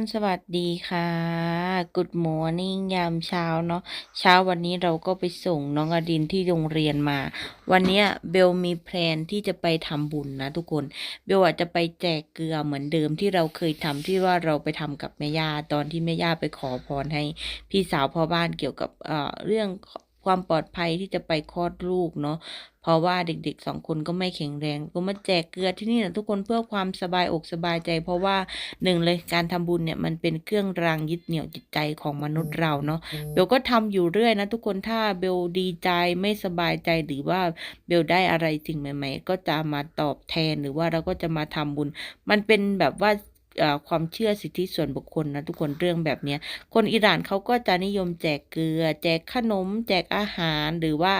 คนสวัสดีค่ะ Good morning ยามเช้าเนาะเช้าวันนี้เราก็ไปส่งน้องอดินที่โรงเรียนมา วันเนี้ยเบลมีแพลนที่จะไปทำบุญนะทุกคนเบลอาจจะไปแจกเกลือเหมือนเดิมที่เราเคยทำที่ว่าเราไปทำกับแม่ย่าตอนที่แม่ย่าไปขอพรให้พี่สาวพ่อบ้านเกี่ยวกับเอ่อเรื่อง ความปลอดภัยที่จะไปคลอดลูกเนาะเพราะว่าเด็กๆสองคนก็ไม่แข็งแรง ก็มาแจกเกลือที่นี่นะทุกคนเพื่อความสบายอกสบายใจ เพราะว่าหนึ่งเลยการทำบุญเนี่ยมันเป็นเครื่องรางยึดเหนี่ยวจิตใจของมนุษย์เราเนาะเบลก็ทำอยู่เรื่อยนะทุกคนถ้าเบลดีใจไม่สบายใจหรือว่าเบลได้อะไรสิ่งใหม่ ๆ ก็จะมาตอบแทนหรือว่าเราก็จะมาทำบุญ มันเป็นแบบว่า ความเชื่อสิทธิส่วนบุคคลนะทุกคนเรื่องแบบนี้คนอิหร่านเขาก็จะนิยมแจกเกลือ แจกขนม แจกอาหารหรือว่า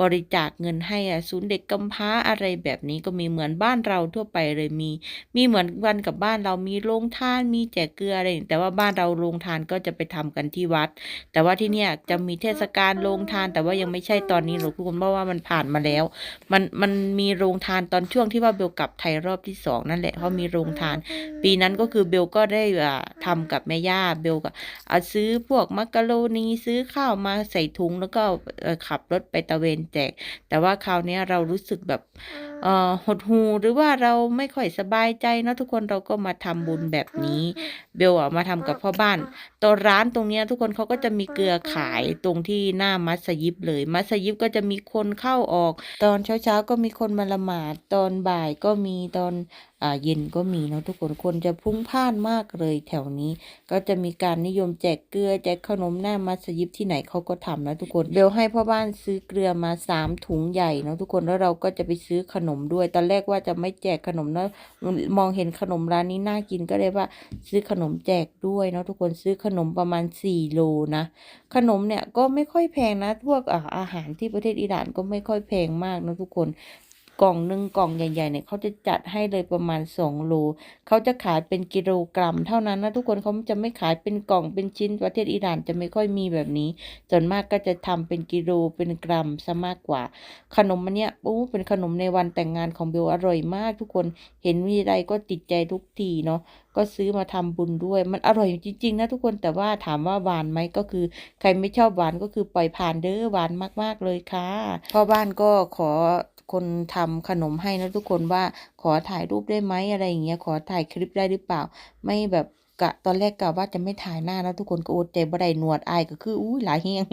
บริจาคเงินให้อศูนย์เด็กกำพร้าอะไรแบบนี้ก็มีเหมือนบ้านเราทั่วไปเลยมี มีเหมือนกันกับบ้านเรามีโรงทานมีแจกเกลืออะไรอย่างแต่ว่าบ้านเราโรงทานก็จะไปทำกันที่วัด แต่ว่าที่เนี่ยจะมีเทศกาลโรงทาน แต่ว่ายังไม่ใช่ตอนนี้หรอกทุกคนเพราะว่ามันผ่านมาแล้ว มันมันมีโรงทานตอนช่วงที่ว่าเบลกลับไทยรอบที่สองนั่นแหละเขามีโรงทาน ปีนั้นก็คือเบลก็ได้อ่าทำกับแม่ย่าเบลก็เอาซื้อพวกมักกะโรนีซื้อข้าวมาใส่ถุงแล้วก็เอ่อขับรถไปตะเวนแจก แต่ว่าคราวเนี้ยเรารู้สึกแบบเอ่อหดหูหรือว่าเราไม่ค่อยสบายใจเนอะทุกคนเราก็มาทำบุญแบบนี้ เบลอะมาทำกับพ่อบ้าน ตอนร้านตรงนี้ทุกคนเขาก็จะมีเกลือขายตรงที่หน้ามัสยิดเลย มัสยิดก็จะมีคนเข้าออก ตอนเช้าๆก็มีคนมาละหมาดตอนบ่ายก็มีตอนอ่าเย็นก็มีเนาะทุกคนคนจะพุ่งพล่านมากเลยแถวนี้ ก็จะมีการนิยมแจกเกลือแจกขนมหน้ามัสยิดที่ไหนเขาก็ทำนะทุกคนเบลให้พ่อบ้านซื้อเกลือมาสามถุงใหญ่เนาะทุกคนแล้วเราก็จะไปซื้อขนมด้วยตอนแรกว่าจะไม่แจกขนมนะมองเห็นขนมร้านนี้น่ากินก็เลยว่าซื้อขนมแจกด้วยเนาะทุกคนซื้อขนมประมาณ 4 โลนะ ขนมเนี่ยก็ไม่ค่อยแพงนะ พวกอาอาหารที่ประเทศอิหร่านก็ไม่ค่อยแพงมากนะทุกคนกล่องหนึ่งกล่องใหญ่ๆเนี่ยเขาจะจัดให้เลยประมาณ 2 โล เขาจะขายเป็นกิโลกรัม เท่านั้นนะทุกคนเขาจะไม่ขายเป็นกล่องเป็นชิ้นประเทศอิหร่านจะไม่ค่อยมีแบบนี้ส่วนมากก็จะทำเป็นกิโลเป็นกรัมซะมากกว่า ขนมอันเนี้ยโอ้เป็นขนมในวันแต่งงานของเบลอร่อยมากทุกคนเห็นมีใดก็ติดใจทุกทีเนาะ ก็ซื้อมาทำบุญด้วย มันอร่อยจริง ๆ นะทุกคนแต่ว่าถามว่าหวานไหมก็คือ ใครไม่ชอบหวานก็คือปล่อยผ่านเด้อหวานมากๆเลยค่ะพ่อบ้านก็ขอคนทำขนมให้นะทุกคนว่าขอถ่ายรูปได้ไหมอะไรอย่างเงี้ยขอถ่ายคลิปได้หรือเปล่า ไม่แบบ กะตอนแรกกะว่าจะไม่ถ่ายหน้านะทุกคนก็อดใจบ่ได้หนวดอายก็คืออุ้ยหลายเฮียง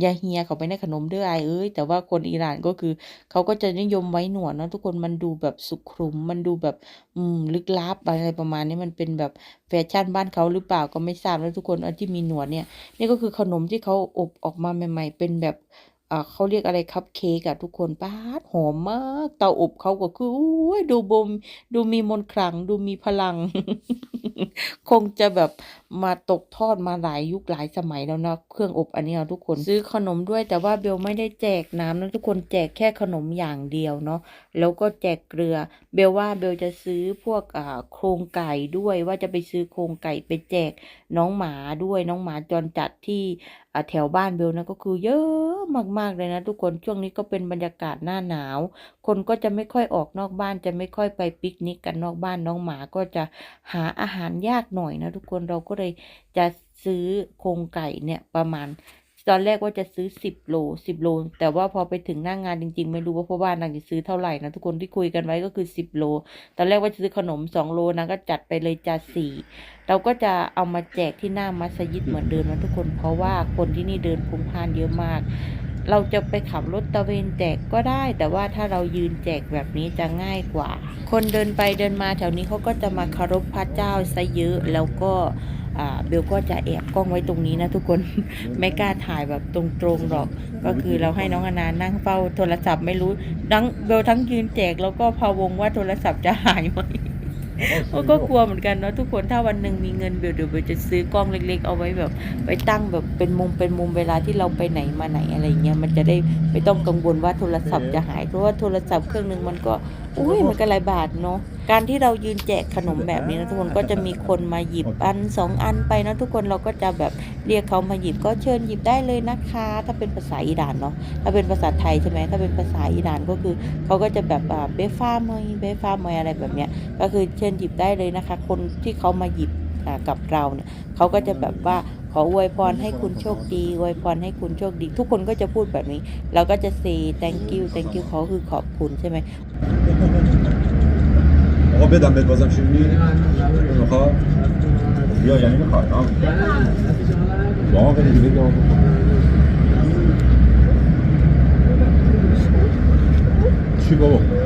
อย่าเฮียเขาไปในขนมเด้ออายเอ้ยแต่ว่าคนอิหร่านก็คือ เขาก็จะนิยมไว้หนวดนะทุกคนมันดูแบบสุขุมมันดูแบบอืมลึกลับอะไรประมาณนี้มันเป็นแบบแฟชั่นบ้านเขาหรือเปล่าก็ไม่ทราบแล้วทุกคนอันที่มีหนวดเนี่ยนี่ก็คือขนมที่เขาอบออกมาใหม่ ๆ เป็นแบบ เขาเรียกอะไรคัพเค้กอะทุกคนป้าดหอมมาก เตาอบเขาก็คืออุ้ยดูบม ดูมีมนต์ขลัง ดูมีพลัง คงจะแบบมาตกทอดมาหลายยุคหลายสมัยแล้วนะเครื่องอบอันนี้นะทุกคนซื้อขนมด้วยแต่ว่าเบลไม่ได้แจกน้ำนะทุกคนแจกแค่ขนมอย่างเดียวเนาะแล้วก็แจกเกลือ เบลว่าเบลจะซื้อพวกอ่าโครงไก่ด้วยว่าจะไปซื้อโครงไก่ไปแจกน้องหมาด้วยน้องหมาจรจัดที่ แถวบ้านเบลนะก็คือเยอะมากๆเลยนะ ทุกคนช่วงนี้ก็เป็นบรรยากาศหน้าหนาว คนก็จะไม่ค่อยออกนอกบ้านจะไม่ค่อยไปปิกนิกกันนอกบ้านน้องหมาก็จะหาอาหารยากหน่อยนะ ทุกคนเราก็เลยจะซื้อโครงไก่เนี่ยประมาณ ตอนแรกว่าจะซื้อสิบโลสิบโล แต่ว่าพอไปถึงหน้างงานจริง ๆ ไม่รู้ว่าพ่อบ้านนางจะซื้อเท่าไหร่นะทุกคนที่คุยกันไว้ก็คือสิบโล ตอนแรกว่าจะซื้อขนมสองโลนางก็จัดไปเลยจ่าสี่เราก็จะเอามาแจกที่หน้ามัสยิดเหมือนเดิมนะทุกคนเพราะว่าคนที่นี่เดินพลุงพล่านเยอะมาก เราจะไปขับรถตะเวนแจกก็ได้ แต่ว่าถ้าเรายืนแจกแบบนี้จะง่ายกว่า คนเดินไปเดินมาแถวนี้เขาก็จะมาคารพพระเจ้าซะเยอะแล้วก็เบลก็จะแอบกล้องไว้ตรงนี้นะทุกคน ไม่กล้าถ่ายแบบตรงๆหรอก ก็คือเราให้น้องอนานั่งเฝ้าโทรศัพท์ไม่รู้ทั้งเบลทั้งยืนแจกแล้วก็พะวงว่าโทรศัพท์จะหายไหม โอ้ก็กลัวเหมือนกันเนาะทุกคนถ้าวันหนึ่งมีเงินเบลเดี๋ยวเบลจะซื้อกล้องเล็ก ๆ เอาไว้แบบไปตั้งแบบเป็นมุมเป็นมุมเวลาที่เราไปไหนมาไหนอะไรเงี้ยมันจะได้ไม่ต้องกังวลว่าโทรศัพท์จะหายเพราะว่าโทรศัพท์เครื่องหนึ่งมันก็ อุ้ยมันก็หลายบาทเนาะการที่เรายืนแจกขนมแบบนี้นะทุกคนก็จะมีคนมาหยิบอันสองอันไปนะทุกคนเราก็จะแบบเรียกเขามาหยิบก็เชิญหยิบได้เลยนะคะ ถ้าเป็นภาษาอิหร่านเนาะถ้าเป็นภาษาไทยใช่ไหมถ้าเป็นภาษาอิหร่านก็คือเขาก็จะแบบอ่าเบฟ้าเมยเบฟ้าเมยอะไรแบบเนี้ยก็คือเชิญหยิบได้เลยนะคะ คนที่เขามาหยิบกับเราเนี่ยเขาก็จะแบบว่า ขออวยพรให้คุณโชคดีอวยพรให้คุณโชคดี ทุกคนก็จะพูดแบบนี้ เราก็จะ say thank you thank you เขาคือขอบคุณใช่ไหม آقا بدم بهت بازم شیرینی میخواد بیا یعنی میخواد ها با آقا دیگه بگو آقا. چی بابا بابا.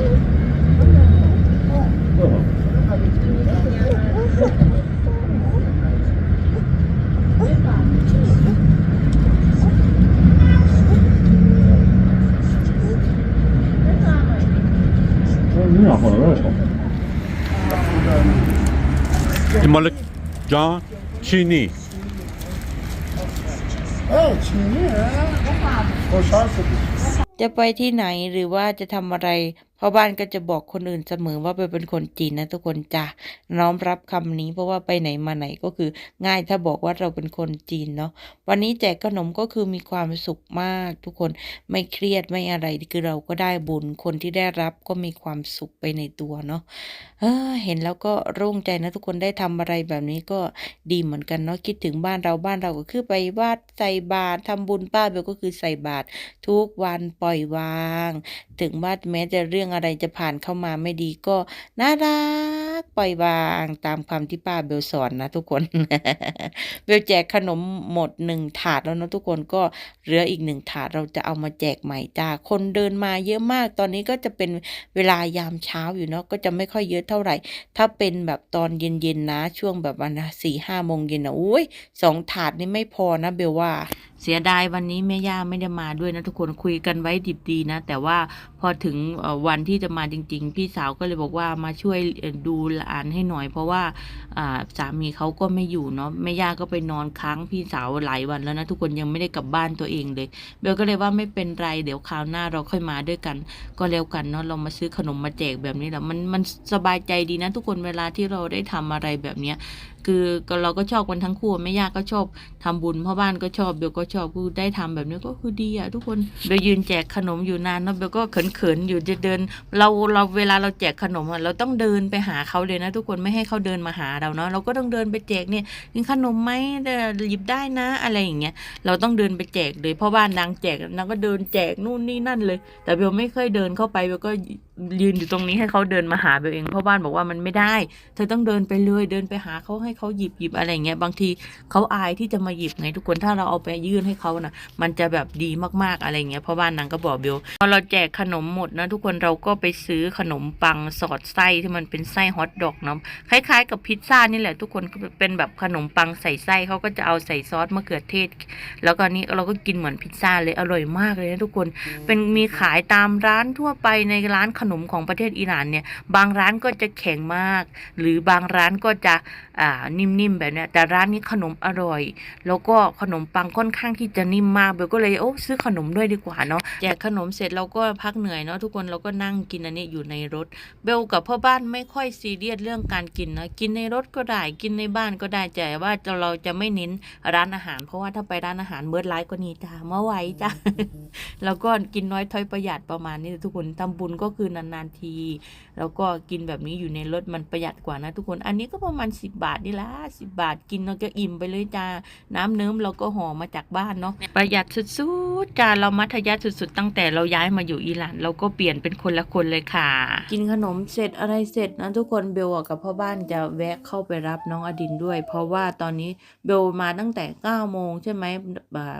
Yeah, well, that's one. Malik John Chini. Oh, Chini, yeah. จะไปที่ไหนหรือว่าจะทำอะไร พ่อบ้านก็จะบอกคนอื่นเสมอว่าเบลเป็นคนจีนนะทุกคนจ้ะน้อมรับคำนี้เพราะว่าไปไหนมาไหนก็คือง่ายถ้าบอกว่าเราเป็นคนจีนเนาะวันนี้แจกขนมก็คือมีความสุขมาก ทุกคนไม่เครียดไม่อะไรคือเราก็ได้บุญคนที่ได้รับก็มีความสุขไปในตัวเนาะเออเห็นแล้วก็โล่งใจนะทุกคนได้ทำอะไรแบบนี้ก็ดีเหมือนกันเนาะคิดถึงบ้านเราบ้านเราก็คือไปวัดใส่บาตรทำบุญป้าเบลก็คือใส่บาตรทุกวันปล่อยวาง ถึงว่าแม้จะเรื่องอะไรจะผ่านเข้ามาไม่ดีก็น่ารักปล่อยวางตามคำที่ป้าเบลสอนนะทุกคน เบลแจกขนมหมดหนึ่งถาดแล้วนะทุกคนก็เหลืออีกหนึ่งถาดเราจะเอามาแจกใหม่จ้าคนเดินมาเยอะมากตอนนี้ก็จะเป็นเวลายามเช้าอยู่เนาะก็จะไม่ค่อยเยอะเท่าไหร่ ถ้าเป็นแบบตอนเย็นๆนะ ช่วงแบบวันสี่ห้าโมงเย็นนะอุ้ยสองถาดนี่ไม่พอนะเบลว่าเสียดายวันนี้แม่ย่าไม่ได้มาด้วยนะทุกคนคุยกันไว้ดิบดีนะ แต่ว่าพอถึงวันที่จะมาจริง ๆ พี่สาวก็เลยบอกว่ามาช่วยดูหลานให้หน่อย เพราะว่าสามีเขาก็ไม่อยู่เนาะแม่ย่าก็ไปนอนค้างพี่สาวหลายวันแล้วนะทุกคนยังไม่ได้กลับบ้านตัวเองเลยเบลก็เลยว่าไม่เป็นไรเดี๋ยวคราวหน้าเราค่อยมาด้วยกัน ก็แล้วกันเนาะเรามาซื้อขนมมาแจกแบบนี้แหละมันมันสบายใจดีนะทุกคนเวลาที่เราได้ทำอะไรแบบเนี้ย คือเราก็ชอบกันทั้งคู่แม่ย่าก็ชอบทำบุญพ่อบ้านก็ชอบเบลก็ชอบคือได้ทำแบบนี้ก็คือดีอะทุกคนเบลยืนแจกขนมอยู่นานเนาะเบลก็เขินๆอยู่จะเดิน เราเราเวลาเราแจกขนมอะเราต้องเดินไปหาเขาเลยนะ ทุกคนไม่ให้เขาเดินมาหาเราเนาะเราก็ต้องเดินไปแจกเนี่ยกินขนมไหมหยิบได้นะ อะไรอย่างเงี้ยเราต้องเดินไปแจกเลยพ่อบ้านนางแจกนางก็เดินแจกนู่นนี่นั่นเลย แต่เบลไม่เคยเดินเข้าไปเบลก็ยืนอยู่ตรงนี้ให้เขาเดินมาหาเบลเองพ่อบ้านบอกว่ามันไม่ได้ เธอต้องเดินไปเลยเดินไปหาเขาให้เขาหยิบหยิบอะไรเงี้ยบางทีเขาอายที่จะมาหยิบไงทุกคนถ้าเราเอาไปยื่นให้เขานะมันจะแบบดีมากๆอะไรเงี้ยเพราะบ้านนางก็บอกเบลพอเราแจกขนมหมดนะทุกคนเราก็ไปซื้อขนมปังสอดไส้ที่มันเป็นไส้ฮอทดอกเนาะคล้ายๆ กับพิซซ่านี่แหละทุกคนก็เป็นแบบขนมปังใส่ไส้เขาก็จะเอาใส่ซอสมะเขือเทศ แล้วก็นี่เราก็กินเหมือนพิซซ่าเลยอร่อยมากเลยนะทุกคนเป็นมีขายตามร้านทั่วไปในร้านขนมของประเทศอิหร่านเนี่ยบางร้านก็จะแข็งมาก หรือบางร้านก็จะอ่านิ่มๆแบบเนี้ยแต่ร้านนี้ขนมอร่อย แล้วก็ขนมปังค่อนข้างที่จะนิ่มมากเบลก็เลยโอ้ซื้อขนมด้วยดีกว่าเนาะแจกขนมเสร็จเราก็พักเหนื่อยเนาะทุกคนเราก็นั่งกินอันนี้อยู่ในรถ เบลกับพ่อบ้านไม่ค่อยซีเรียสเรื่องการกินนะกินในรถก็ได้กินในบ้านก็ได้แต่ว่าเราจะไม่เน้นร้านอาหาร เพราะว่าถ้าไปร้านอาหารเบิร์ดไลฟ์ก็นี่จ้ามาไหวจ้าแล้วก็กินน้อยถ้อยประหยัดประมาณนี้ทุกคนทำบุญก็คือนานๆที แล้วก็กินแบบนี้อยู่ในรถมันประหยัดกว่านะทุกคน อันนี้ก็ประมาณ 10 บาทนี่ละสิบาทกินเราก็อิ่มไปเลยจ้า น้ำเนิ้มเราก็ห่อมาจากบ้านเนาะ ประหยัดสุดๆจ้า เรามัธยัสถ์สุดๆ ตั้งแต่เราย้ายมาอยู่อิหร่านเราก็เปลี่ยนเป็นคนละคนเลยค่ะ กินขนมเสร็จอะไรเสร็จนะทุกคนเบลกับพ่อบ้านจะแวะเข้าไปรับน้องอดินด้วย เพราะว่าตอนนี้เบลมาตั้งแต่9โมงใช่ไหม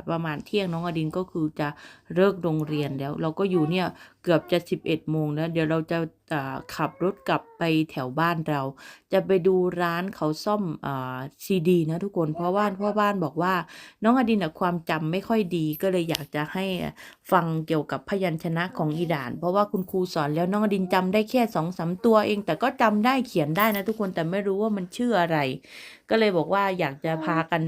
ประมาณเที่ยงน้องอดินก็คือจะเลิกโรงเรียนแล้ว เราก็อยู่เนี่ยเกือบจะ 11โมงแล้วเดี๋ยวเราจะขับรถกลับไปแถวบ้านเรา จะไปดูร้านเขาซ่อมซีดีนะทุกคนเพราะว่าพ่อบ้านบอกว่า น้องอดินความจำไม่ค่อยดีก็เลยอยากจะให้ฟังเกี่ยวกับพยัญชนะของอิหร่าน เพราะว่าคุณครูสอนแล้วน้องอดินจำได้แค่สองสามตัวเอง แต่ก็จำได้เขียนได้นะทุกคนแต่ไม่รู้ว่ามันชื่ออะไร ก็เลยบอกว่าอยากจะพากัน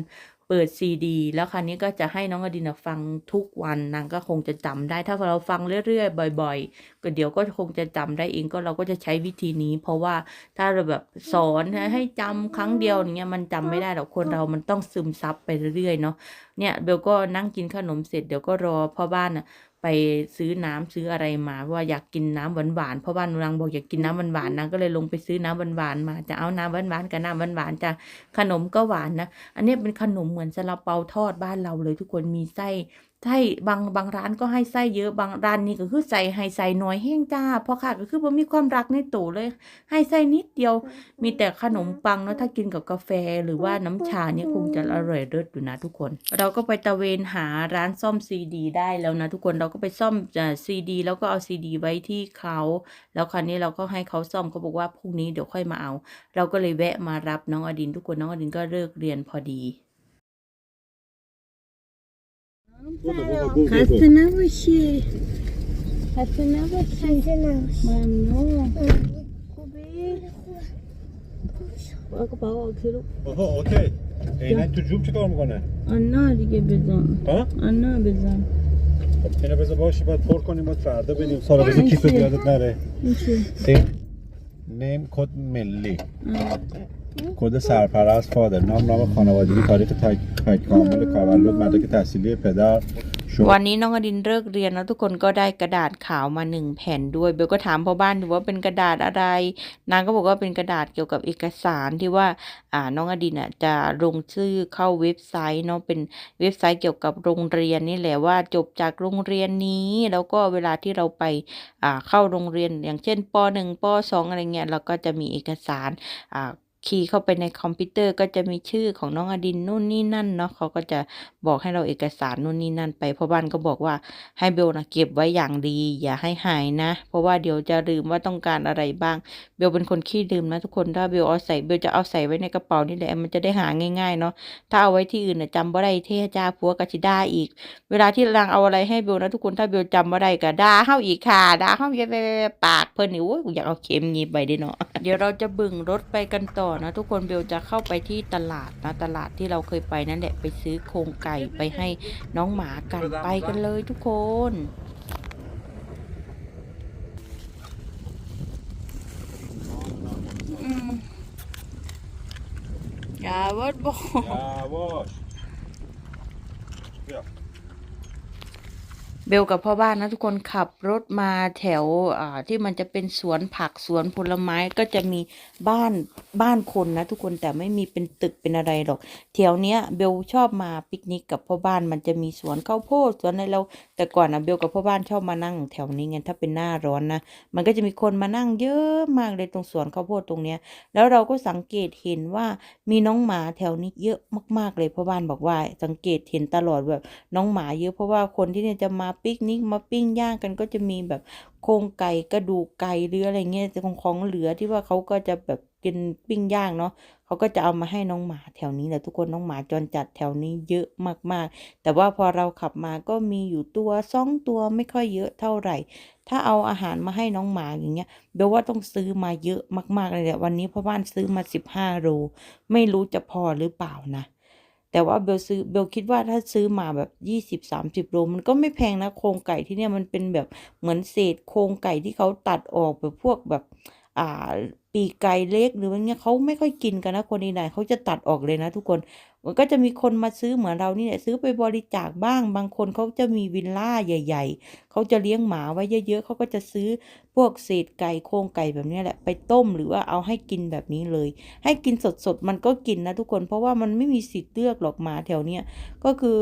เปิดซีดี แล้วคราวนี้ก็จะให้น้องอดินฟังทุกวันนางก็คงจะจำได้ ถ้าเราฟังเรื่อยๆ บ่อย ๆ ก็เดี๋ยวก็คงจะจำได้เองก็เราก็จะใช้วิธีนี้ เพราะว่าถ้าเราแบบสอนให้จำครั้งเดียวอย่างเงี้ยมันจำไม่ได้หรอกคนเรามันต้องซึมซับไปเรื่อยๆเนาะเนี่ยเบลก็นั่งกินขนมเสร็จเดี๋ยวก็รอพ่อบ้านอะ ไปซื้อน้ำซื้ออะไรมาว่าอยากกินน้ำหวานๆเพราะว่านางบอกอยากกินน้ำหวานๆนางก็เลยลงไปซื้อน้ำหวานๆมาจะเอาน้ำหวานๆกับน้ำหวานๆจะขนมก็หวานนะ อันนี้เป็นขนมเหมือนซาลาเปาทอดบ้านเราเลยทุกคนมีไส้ ไส้บางบางร้านก็ให้ไส้เยอะบางร้านนี่ก็คือใส่ให้ใส่น้อยแห้งจ้าเพราะค่ะก็คือบ่มีความรักในตู้เลย ให้ไส้นิดเดียว มีแต่ขนมปังเนาะถ้ากินกับกาแฟหรือว่าน้ำชาเนี่ยคงจะอร่อยเลิศอยู่นะทุกคน เราก็ไปตะเวนหาร้านซ่อมซีดี ได้แล้วนะทุกคนเราก็ไปซ่อมซีดี แล้วก็เอาซีดี ไว้ที่เขาแล้วคราวนี้เราก็ให้เขาซ่อมเขาบอกว่าพรุ่งนี้เดี๋ยวค่อยมาเอา เราก็เลยแวะมารับน้องอดินทุกคนน้องอดินก็เลิกเรียนพอดี Hasan Avaşı. Hasan Avaşı. Memnun. اوه اوکی عینا تو جوب چیکار میکنه آنا دیگه بزن ها آنا بزن اینا بذار باشه بعد پر کنیم بعد فردا بریم سارا بذار کیفت یادت نره این نیم کد ملی کد سرپرست فادر نام نام خانوادگی تاریخ تایید تایید کامل کارولد مدرک تحصیلی پدر شما วันนี้น้องอดินเลิกเรียนแล้วทุกคนก็ได้กระดาษขาวมาหนึ่งแผ่นด้วยเบลก็ถามพ่อบ้านดูว่าเป็นกระดาษอะไร นางก็บอกว่าเป็นกระดาษเกี่ยวกับเอกสารที่ว่า อ่าน้องอดินอ่ะจะลงชื่อเข้าเว็บไซต์เนาะเป็นเว็บไซต์เกี่ยวกับโรงเรียนนี่แหละว่าจบจากโรงเรียนนี้ แล้วก็เวลาที่เราไป อ่าเข้าโรงเรียนอย่างเช่นป .1 ป .2 อะไรเงี้ยเราก็จะมีเอกสาร อ่า คีย์เข้าไปในคอมพิวเตอร์ก็จะมีชื่อของน้องอดินนู่นนี่นั่นเนาะเขาก็จะบอกให้เราเอกสารนู่นนี่นั่นไปพ่อบ้านก็บอกว่าให้เบลนะเก็บไว้อย่างดี อย่าให้หายนะ เพราะว่าเดี๋ยวจะลืมว่าต้องการอะไรบ้าง เบลเป็นคนขี้ลืมนะทุกคนถ้าเบลเอาใส่เบลจะเอาใส่ไว้ในกระเป๋านี่แหละมันจะได้หาง่ายๆเนาะถ้าเอาไว้ที่อื่นน่ะจำบ่ได้เทจ้าผัวกะชิดาอีก เวลาที่นางเอาอะไรให้เบลนะทุกคนถ้าเบลจำบ่ได้ก็ด่าเฮาอีกค่ะด่าเฮาเยอะปากเพิ่นนี่โอ้ยอยากเอาเข็มหยีบไปเด้เนาะเดี๋ยวเราจะบึงรถไปกันต่อนะทุกคนเบลจะเข้าไปที่ตลาดนะตลาดที่เราเคยไปนั่นแหละไปซื้อโครงไก่ไปให้น้องหมากันไปกันเลยทุกคนอย่าวัดบอก Yavaş. เบลกับพ่อบ้านนะทุกคนขับรถมาแถวที่มันจะเป็นสวนผักสวนผลไม้ก็จะมีบ้านบ้านคนนะทุกคนแต่ไม่มีเป็นตึกเป็นอะไรหรอกแถวเนี้ยเบลชอบมาปิกนิกกับพ่อบ้านมันจะมีสวนข้าวโพดสวนอะไรเราแต่ก่อนนะเบลกับพ่อบ้านชอบมานั่งแถวนี้ไงถ้าเป็นหน้าร้อนนะมันก็จะมีคนมานั่งเยอะมากเลยตรงสวนข้าวโพดตรงเนี้ยแล้วเราก็สังเกตเห็นว่ามีน้องหมาแถวนี้เยอะมาก ๆเลยพ่อบ้านบอกว่าสังเกตเห็นตลอดแบบน้องหมาเยอะเพราะว่าคนที่เนี่ยจะมาปิกนิกมาปิ้งย่างกันก็จะมีแบบโครงไก่กระดูกไก่หรืออะไรเงี้ยของของเหลือที่ว่าเขาก็จะแบบกินปิ้งย่างเนาะเขาก็จะเอามาให้น้องหมาแถวนี้แหละทุกคนน้องหมาจรจัดแถวนี้เยอะมากๆ แต่ว่าพอเราขับมาก็มีอยู่ตัวสองตัวไม่ค่อยเยอะเท่าไหร่ ถ้าเอาอาหารมาให้น้องหมาอย่างเงี้ยเบลว่าต้องซื้อมาเยอะมากๆเลยแหละวันนี้พ่อบ้านซื้อมาสิบห้าโลไม่รู้จะพอหรือเปล่านะ แต่ว่าเบลซื้อเบลคิดว่าถ้าซื้อมาแบบยี่สิบสามสิบโลมันก็ไม่แพงนะโครงไก่ที่เนี่ยมันเป็นแบบเหมือนเศษโครงไก่ที่เขาตัดออกแบบพวกแบบอ่า ปีกไก่เล็กหรือว่าเงี้ยเขาไม่ค่อยกินกันนะคนในไหนเขาจะตัดออกเลยนะทุกคน มันก็จะมีคนมาซื้อเหมือนเรานี่แหละซื้อไปบริจาคบ้าง บางคนเขาจะมีวิลล่าใหญ่ ๆเขาจะเลี้ยงหมาไว้เยอะๆเขาก็จะซื้อพวกเศษไก่โครงไก่แบบเนี้ยแหละไปต้มหรือว่าเอาให้กินแบบนี้เลย ให้กินสดๆมันก็กินนะทุกคน เพราะว่ามันไม่มีสิทธิ์เลือกหรอกหมาแถวเนี้ยก็คือ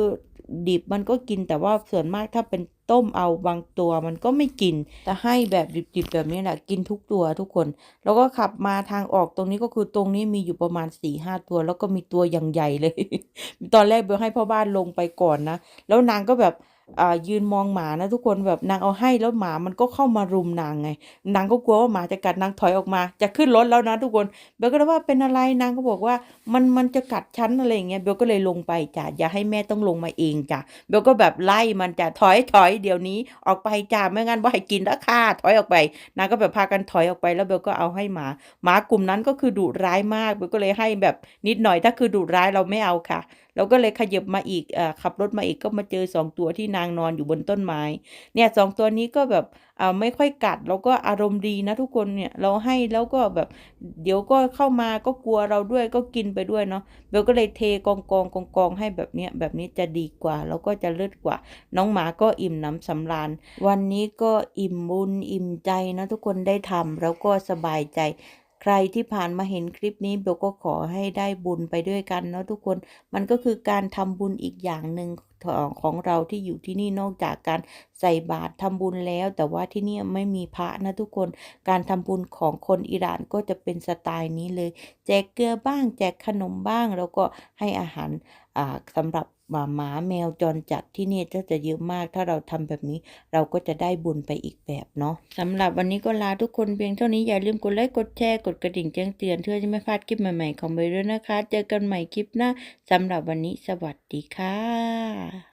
ดิบมันก็กินแต่ว่าส่วนมากถ้าเป็นต้มเอาบางตัวมันก็ไม่กิน แต่ให้แบบดิบๆแบบนี้แหละกินทุกตัวทุกคน แล้วก็ขับมาทางออกตรงนี้ก็คือตรงนี้มีอยู่ประมาณสี่ห้าตัว แล้วก็มีตัวอย่างใหญ่เลย ตอนแรกเบลให้พ่อบ้านลงไปก่อนนะ แล้วนางก็แบบ ยืนมองหมานะทุกคนแบบนางเอาให้แล้วหมามันก็เข้ามารุมนางไง นางก็กลัวว่าหมาจะกัดนางถอยออกมา จะขึ้นรถแล้วนะทุกคนเบลก็เลยว่าเป็นอะไรนางก็บอกว่ามันมันจะกัดฉันอะไรอย่างเงี้ยเบลก็เลยลงไปจ้ะอย่าให้แม่ต้องลงมาเองจ้ะเบลก็แบบไล่มันจะถอยถอยเดี๋ยวนี้ออกไปจ้ะไม่งั้นว่าให้กินแล้วค่ะถอยออกไปนางก็แบบพากันถอยออกไปแล้วเบลก็เอาให้หมาหมากลุ่มนั้นก็คือดุร้ายมากเบลก็เลยให้แบบนิดหน่อยถ้าคือดุร้ายเราไม่เอาค่ะ เราก็เลยขยับมาอีกอขับรถมาอีกก็มาเจอสองตัวที่นางนอนอยู่บนต้นไม้ เนี่ยสองตัวนี้ก็แบบอ่าไม่ค่อยกัดแล้วก็อารมณ์ดีนะทุกคนเนี่ยเราให้แล้วก็แบบเดี๋ยวก็เข้ามาก็กลัวเราด้วยก็กินไปด้วยเนาะเบลก็เลยเทกองกองกองกองให้แบบเนี้ยแบบนี้จะดีกว่าแล้วก็จะเลิศกว่า น้องหมาก็อิ่มน้ำสำราญ วันนี้ก็อิ่มบุญอิ่มใจนะทุกคนได้ทำแล้วก็สบายใจ ใครที่ผ่านมาเห็นคลิปนี้เบลก็ขอให้ได้บุญไปด้วยกันเนาะทุกคน มันก็คือการทำบุญอีกอย่างหนึ่งของของเราที่อยู่ที่นี่นอกจากการใส่บาตรทำบุญแล้ว แต่ว่าที่นี่ไม่มีพระนะทุกคน การทำบุญของคนอิหร่านก็จะเป็นสไตล์นี้เลย แจกเกลือบ้าง แจกขนมบ้าง แล้วก็ให้อาหารสำหรับ หมาหมาแมวจรจัดที่นี่ก็จะเยอะมาก ถ้าเราทำแบบนี้เราก็จะได้บุญไปอีกแบบเนาะสำหรับวันนี้ก็ลาทุกคนเพียงเท่านี้อย่าลืมกดไลค์กดแชร์กดกระดิ่งแจ้งเตือนเพื่อจะไม่พลาดคลิปใหม่ๆของเบลด้วยนะคะ เจอกันใหม่คลิปหน้าสำหรับวันนี้สวัสดีค่ะ